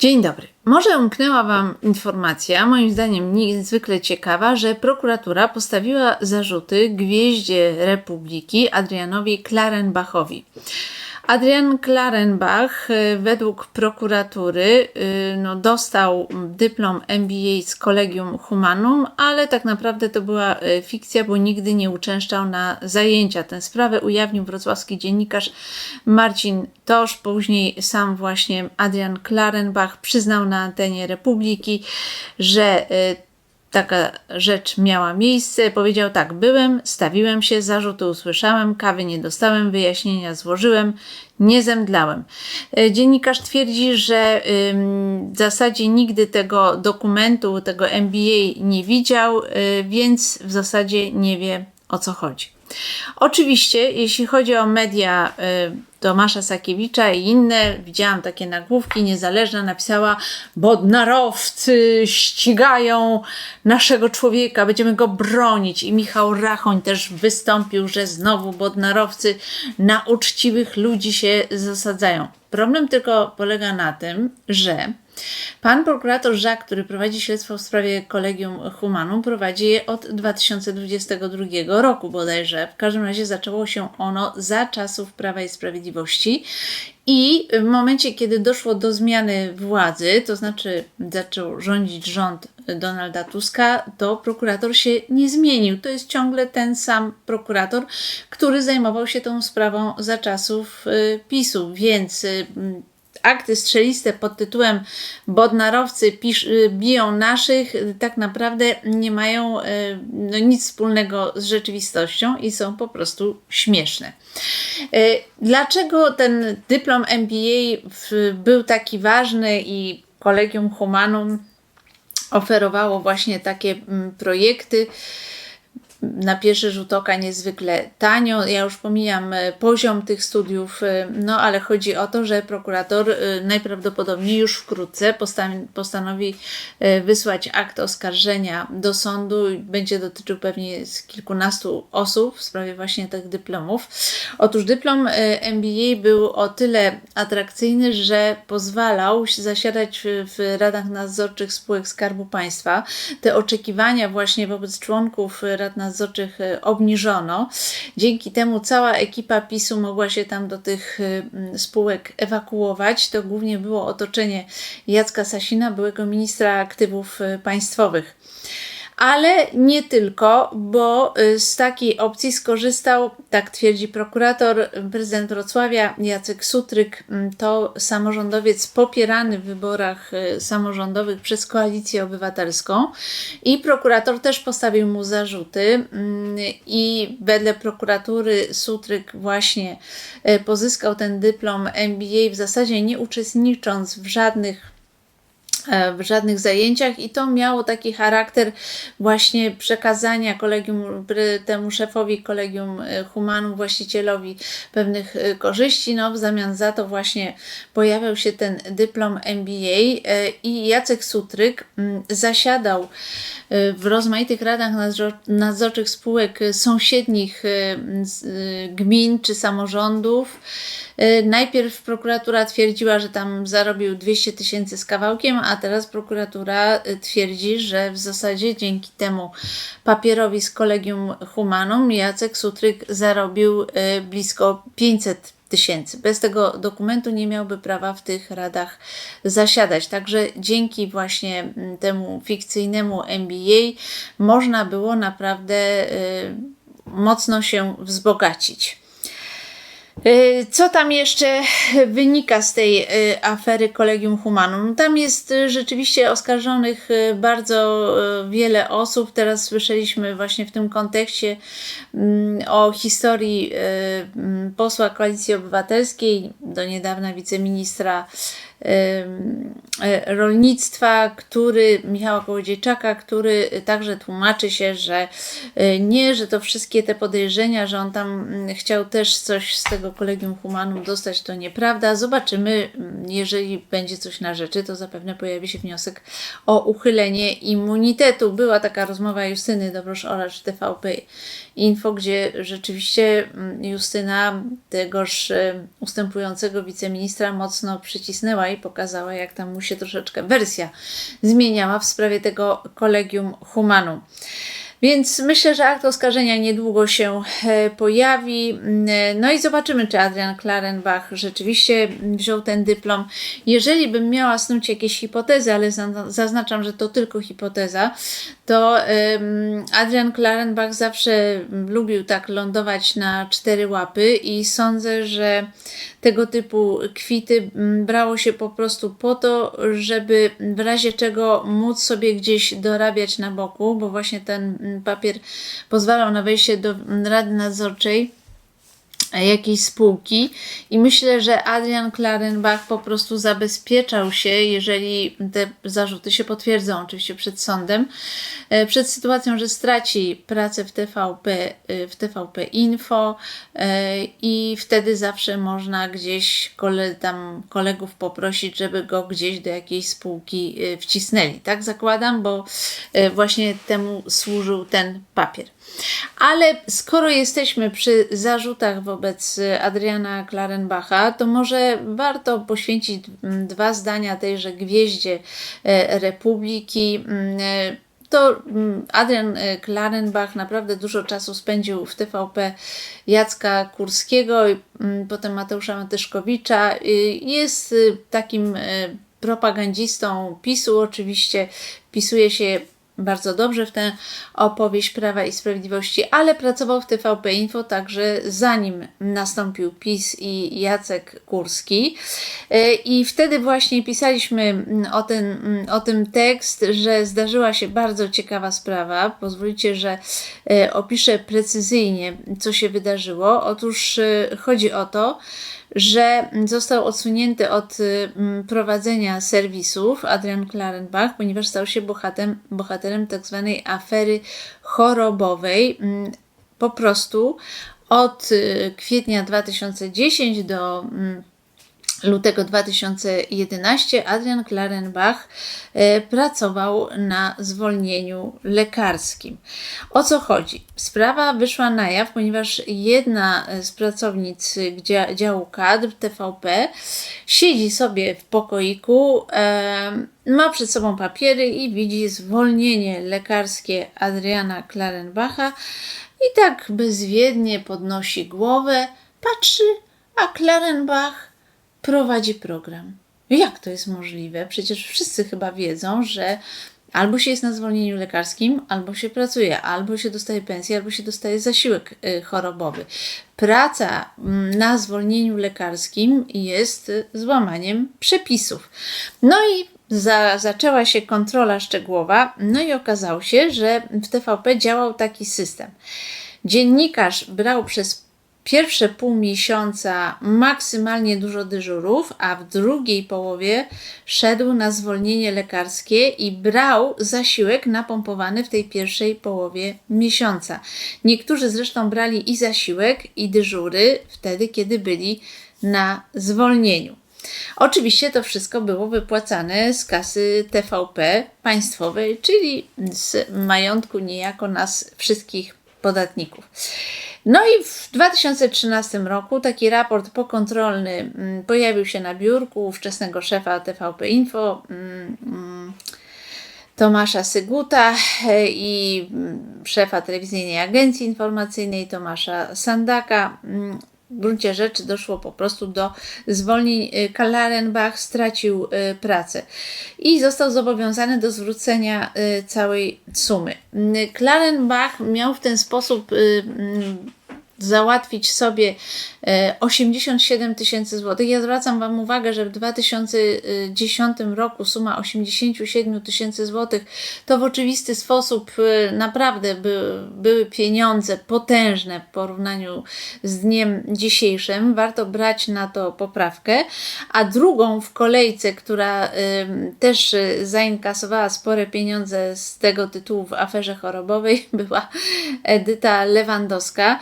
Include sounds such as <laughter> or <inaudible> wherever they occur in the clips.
Dzień dobry. Może umknęła Wam informacja, moim zdaniem niezwykle ciekawa, że prokuratura postawiła zarzuty gwieździe Republiki Adrianowi Klarenbachowi. Adrian Klarenbach y, według prokuratury y, no, dostał dyplom MBA z Collegium Humanum, ale tak naprawdę to była y, fikcja, bo nigdy nie uczęszczał na zajęcia. Tę sprawę ujawnił wrocławski dziennikarz Marcin Tosz, później sam właśnie Adrian Klarenbach przyznał na antenie Republiki, że taka rzecz miała miejsce. Powiedział tak: Byłem, stawiłem się, zarzuty usłyszałem, kawy nie dostałem, wyjaśnienia złożyłem, nie zemdlałem. E, dziennikarz twierdzi, że w zasadzie nigdy tego dokumentu, tego MBA nie widział, y, więc w zasadzie nie wie o co chodzi. Oczywiście, jeśli chodzi o media y, Tomasza Sakiewicza i inne, widziałam takie nagłówki, niezależna napisała, bodnarowcy ścigają naszego człowieka, będziemy go bronić. I Michał Rachoń też wystąpił, że znowu bodnarowcy na uczciwych ludzi się zasadzają. Problem tylko polega na tym, że Pan prokurator Żak, który prowadzi śledztwo w sprawie Kolegium Humanum, prowadzi je od 2022 roku bodajże. W każdym razie zaczęło się ono za czasów Prawa i Sprawiedliwości. I w momencie, kiedy doszło do zmiany władzy, to znaczy zaczął rządzić rząd Donalda Tuska, to prokurator się nie zmienił. To jest ciągle ten sam prokurator, który zajmował się tą sprawą za czasów y, PiSu, więc y, akty strzeliste pod tytułem Bodnarowcy pisz, y, biją naszych, tak naprawdę nie mają y, no, nic wspólnego z rzeczywistością i są po prostu śmieszne. Y, dlaczego ten dyplom MBA był taki ważny i Kolegium Humanum oferowało właśnie takie mm, projekty? Na pierwszy rzut oka niezwykle tanio. Ja już pomijam e, poziom tych studiów, e, no ale chodzi o to, że prokurator e, najprawdopodobniej już wkrótce postanowi wysłać akt oskarżenia do sądu i będzie dotyczył pewnie kilkunastu osób w sprawie właśnie tych dyplomów. Otóż dyplom MBA był o tyle atrakcyjny, że pozwalał zasiadać w radach nadzorczych spółek Skarbu Państwa. Te oczekiwania właśnie wobec członków rad nadzorczych nadzorczych e, obniżono. Dzięki temu cała ekipa PiSu mogła się tam do tych e, spółek ewakuować. To głównie było otoczenie Jacka Sasina, byłego ministra aktywów e, państwowych ale nie tylko, bo y, z takiej opcji skorzystał, tak twierdzi prokurator, prezydent Wrocławia Jacek Sutryk, mm, to samorządowiec popierany w wyborach y, samorządowych przez Koalicję Obywatelską. I prokurator też postawił mu zarzuty. Mm, i wedle prokuratury Sutryk właśnie y, pozyskał ten dyplom MBA w zasadzie nie uczestnicząc w żadnych w żadnych zajęciach i to miało taki charakter właśnie przekazania kolegium, temu szefowi kolegium e, humanum, właścicielowi pewnych e, korzyści. No, w zamian za to właśnie pojawiał się ten dyplom MBA i Jacek Sutryk mm, zasiadał w rozmaitych radach nadzorczych spółek sąsiednich gmin czy samorządów. Najpierw prokuratura twierdziła, że tam zarobił 200 tysięcy z kawałkiem, a teraz prokuratura twierdzi, że w zasadzie dzięki temu papierowi z Kolegium Humanum Jacek Sutryk zarobił blisko 500 tysięcy. Bez tego dokumentu nie miałby prawa w tych radach zasiadać. Także dzięki właśnie mm, temu fikcyjnemu MBA można było naprawdę y, mocno się wzbogacić. Y, co tam jeszcze wynika z tej y, afery Kolegium Humanum? Tam jest y, rzeczywiście oskarżonych bardzo wiele osób. Teraz słyszeliśmy właśnie w tym kontekście mm, o historii posła Koalicji Obywatelskiej, do niedawna wiceministra E, rolnictwa, który Michała Kołodziejczaka, który także tłumaczy się, że e, nie, że to wszystkie te podejrzenia, że on tam mm, chciał też coś z tego Kolegium Humanum dostać, to nieprawda. Zobaczymy, mm, jeżeli będzie coś na rzeczy, to zapewne pojawi się wniosek o uchylenie immunitetu. Była taka rozmowa Justyny Dobrosz-Oracz w TVP Info, gdzie rzeczywiście mm, Justyna tegoż e, ustępującego wiceministra mocno przycisnęła i pokazała, jak tam mu się troszeczkę wersja zmieniała w sprawie tego kolegium humanum. Więc myślę, że akt oskarżenia niedługo się e, pojawi. Mm, no i zobaczymy, czy Adrian Klarenbach rzeczywiście wziął ten dyplom. Jeżeli bym miała snuć jakieś hipotezy, ale zaznaczam, że to tylko hipoteza, to Adrian Klarenbach zawsze lubił tak lądować na cztery łapy i sądzę, że tego typu kwity brało się po prostu po to, żeby w razie czego móc sobie gdzieś dorabiać na boku, bo właśnie ten papier pozwalał na wejście do Rady Nadzorczej jakiejś spółki i myślę, że Adrian Klarenbach po prostu zabezpieczał się, jeżeli te zarzuty się potwierdzą, oczywiście przed sądem, e, przed sytuacją, że straci pracę w TVP, e, w TVP Info e, i wtedy zawsze można gdzieś kole, tam kolegów poprosić, żeby go gdzieś do jakiejś spółki wcisnęli. Tak zakładam, bo właśnie temu służył ten papier. Ale skoro jesteśmy przy zarzutach wobec Adriana Klarenbacha, to może warto poświęcić mm, dwa zdania tejże gwieździe e, Republiki. Mm, e, to mm, Adrian Klarenbach naprawdę dużo czasu spędził w TVP Jacka Kurskiego i potem Mateusza Matyszkowicza. Jest takim propagandzistą PiSu, oczywiście pisuje się bardzo dobrze w tę opowieść Prawa i Sprawiedliwości, ale pracował w TVP Info także zanim nastąpił PiS i Jacek Kurski. E, I wtedy właśnie pisaliśmy mm, o, ten, mm, o tym tekst, że zdarzyła się bardzo ciekawa sprawa. Pozwólcie, że e, opiszę precyzyjnie, co się wydarzyło. Otóż e, chodzi o to, że został odsunięty od y, prowadzenia serwisów Adrian Klarenbach, ponieważ stał się bohaterem, bohaterem tzw. Tak afery chorobowej. Po prostu od y, kwietnia 2010 do lutego 2011 Adrian Klarenbach e, pracował na zwolnieniu lekarskim. O co chodzi? Sprawa wyszła na jaw, ponieważ jedna z pracownic działu kadr TVP siedzi sobie w pokoiku, e, ma przed sobą papiery i widzi zwolnienie lekarskie Adriana Klarenbacha i tak bezwiednie podnosi głowę, patrzy, a Klarenbach prowadzi program. Jak to jest możliwe? Przecież wszyscy chyba wiedzą, że albo się jest na zwolnieniu lekarskim, albo się pracuje, albo się dostaje pensję, albo się dostaje zasiłek y, chorobowy. Praca mm, na zwolnieniu lekarskim jest złamaniem przepisów. No i za, zaczęła się kontrola szczegółowa, no i okazało się, że w TVP działał taki system. Dziennikarz brał przez pierwsze pół miesiąca maksymalnie dużo dyżurów, a w drugiej połowie szedł na zwolnienie lekarskie i brał zasiłek napompowany w tej pierwszej połowie miesiąca. Niektórzy zresztą brali i zasiłek, i dyżury wtedy, kiedy byli na zwolnieniu. Oczywiście to wszystko było wypłacane z kasy TVP państwowej, czyli z majątku niejako nas wszystkich podatników. No i w 2013 roku taki raport pokontrolny mm, pojawił się na biurku ówczesnego szefa TVP Info. Mm, mm, Tomasza Syguta e, i szefa telewizyjnej agencji informacyjnej Tomasza Sandaka w gruncie rzeczy doszło po prostu do zwolnień. Y, Klarenbach stracił y, pracę i został zobowiązany do zwrócenia y, całej sumy. Klarenbach miał w ten sposób mm, załatwić sobie 87 e, tysięcy złotych. Ja zwracam Wam uwagę, że w 2010 roku suma 87 tysięcy złotych to w oczywisty sposób e, naprawdę by, były pieniądze potężne w porównaniu z dniem dzisiejszym. Warto brać na to poprawkę. A drugą w kolejce, która y, też zainkasowała spore pieniądze z tego tytułu w aferze chorobowej <laughs> była Edyta Lewandowska.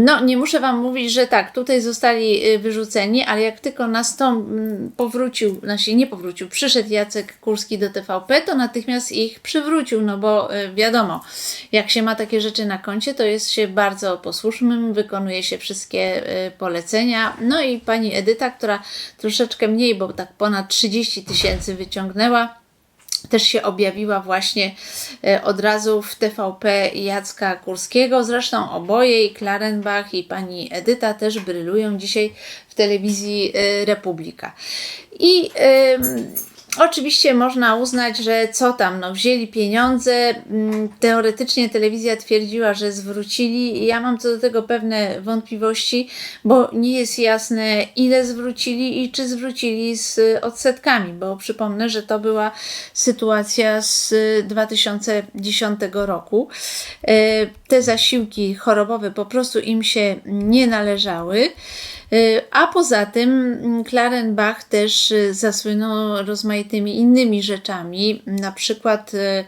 No, nie muszę Wam mówić, że tak, tutaj zostali y, wyrzuceni, ale jak tylko nastąp, mm, powrócił, znaczy nie powrócił, przyszedł Jacek Kurski do TVP, to natychmiast ich przywrócił, no bo y, wiadomo, jak się ma takie rzeczy na koncie, to jest się bardzo posłusznym, wykonuje się wszystkie y, polecenia. No i pani Edyta, która troszeczkę mniej, bo tak ponad 30 tysięcy wyciągnęła, też się objawiła właśnie e, od razu w TVP Jacka Kurskiego. Zresztą oboje, i Klarenbach, i pani Edyta też brylują dzisiaj w telewizji e, Republika. I Oczywiście można uznać, że co tam, no wzięli pieniądze, mm, teoretycznie telewizja twierdziła, że zwrócili. Ja mam co do tego pewne wątpliwości, bo nie jest jasne, ile zwrócili i czy zwrócili z odsetkami, bo przypomnę, że to była sytuacja z 2010 roku. E, te zasiłki chorobowe po prostu im się nie należały. Y, a poza tym mm, też y, zasłynął rozmaitymi innymi rzeczami, na przykład y,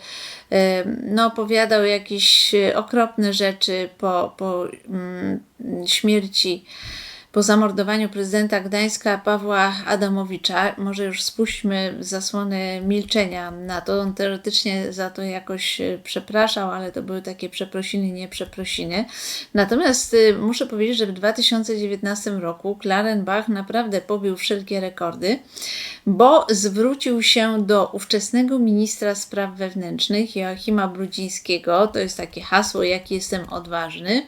no, opowiadał jakieś okropne rzeczy po, po mm, śmierci po zamordowaniu prezydenta Gdańska Pawła Adamowicza. Może już spuśćmy zasłonę milczenia na to. On teoretycznie za to jakoś e, przepraszał, ale to były takie przeprosiny, nie przeprosiny. Natomiast e, muszę powiedzieć, że w 2019 roku Klarenbach naprawdę pobił wszelkie rekordy, bo zwrócił się do ówczesnego ministra spraw wewnętrznych Joachima Brudzińskiego. To jest takie hasło, jaki jestem odważny.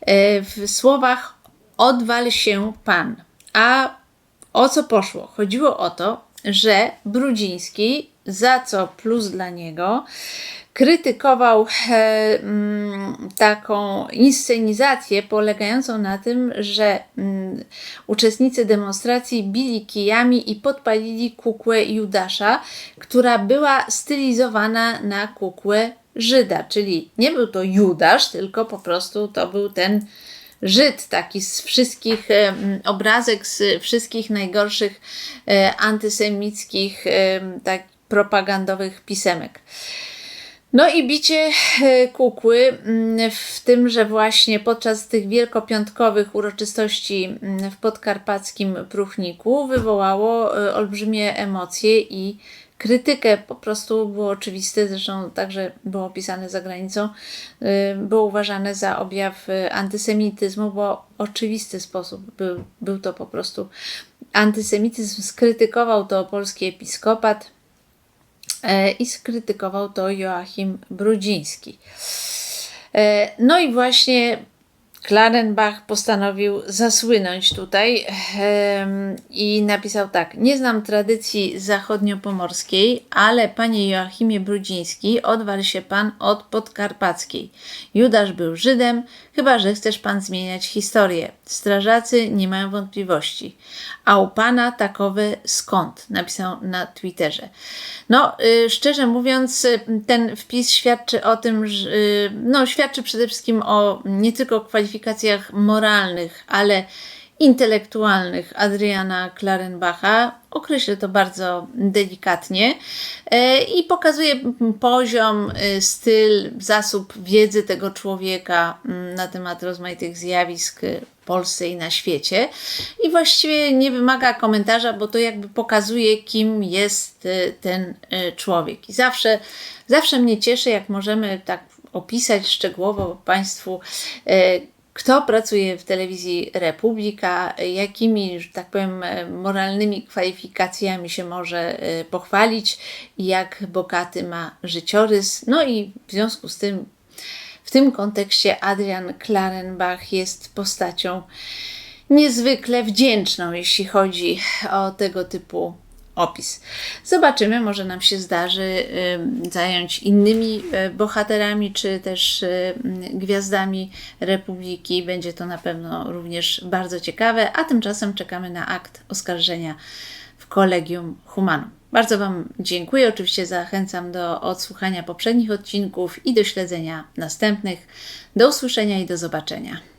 E, w słowach odwal się pan. A o co poszło? Chodziło o to, że Brudziński, za co plus dla niego, krytykował e, mm, taką inscenizację polegającą na tym, że mm, uczestnicy demonstracji bili kijami i podpalili kukłę Judasza, która była stylizowana na kukłę Żyda, czyli nie był to Judasz, tylko po prostu to był ten Żyd, taki z wszystkich e, obrazek, z wszystkich najgorszych e, antysemickich, e, tak propagandowych pisemek. No i bicie kukły w tym, że właśnie podczas tych wielkopiątkowych uroczystości w podkarpackim Pruchniku wywołało olbrzymie emocje i krytykę po prostu było oczywiste, zresztą także było opisane za granicą, y, było uważane za objaw y, antysemityzmu, bo oczywisty sposób był, był to po prostu antysemityzm. Skrytykował to polski episkopat e, i skrytykował to Joachim Brudziński. E, no i właśnie Klarenbach postanowił zasłynąć tutaj i napisał tak: Nie znam tradycji zachodniopomorskiej, ale panie Joachimie Brudziński, odwal się pan od podkarpackiej. Judasz był Żydem, chyba że chcesz pan zmieniać historię. Strażacy nie mają wątpliwości. A u pana takowe skąd? Napisał na Twitterze. No, y, szczerze mówiąc, ten wpis świadczy o tym, że, y, no, świadczy przede wszystkim o nie tylko kwalifikacjach moralnych, ale intelektualnych Adriana Klarenbacha. Określę to bardzo delikatnie e, i pokazuje poziom, styl, zasób wiedzy tego człowieka mm, na temat rozmaitych zjawisk w Polsce i na świecie. I właściwie nie wymaga komentarza, bo to jakby pokazuje, kim jest e, ten e, człowiek. I zawsze, zawsze mnie cieszy, jak możemy tak opisać szczegółowo Państwu, e, kto pracuje w telewizji Republika, jakimi, że tak powiem, moralnymi kwalifikacjami się może pochwalić, jak bogaty ma życiorys. No i w związku z tym w tym kontekście Adrian Klarenbach jest postacią niezwykle wdzięczną, jeśli chodzi o tego typu opis. Zobaczymy, może nam się zdarzy zająć innymi e, bohaterami, czy też e, gwiazdami Republiki. Będzie to na pewno również bardzo ciekawe, a tymczasem czekamy na akt oskarżenia w Kolegium Humanum. Bardzo Wam dziękuję. Oczywiście zachęcam do odsłuchania poprzednich odcinków i do śledzenia następnych. Do usłyszenia i do zobaczenia.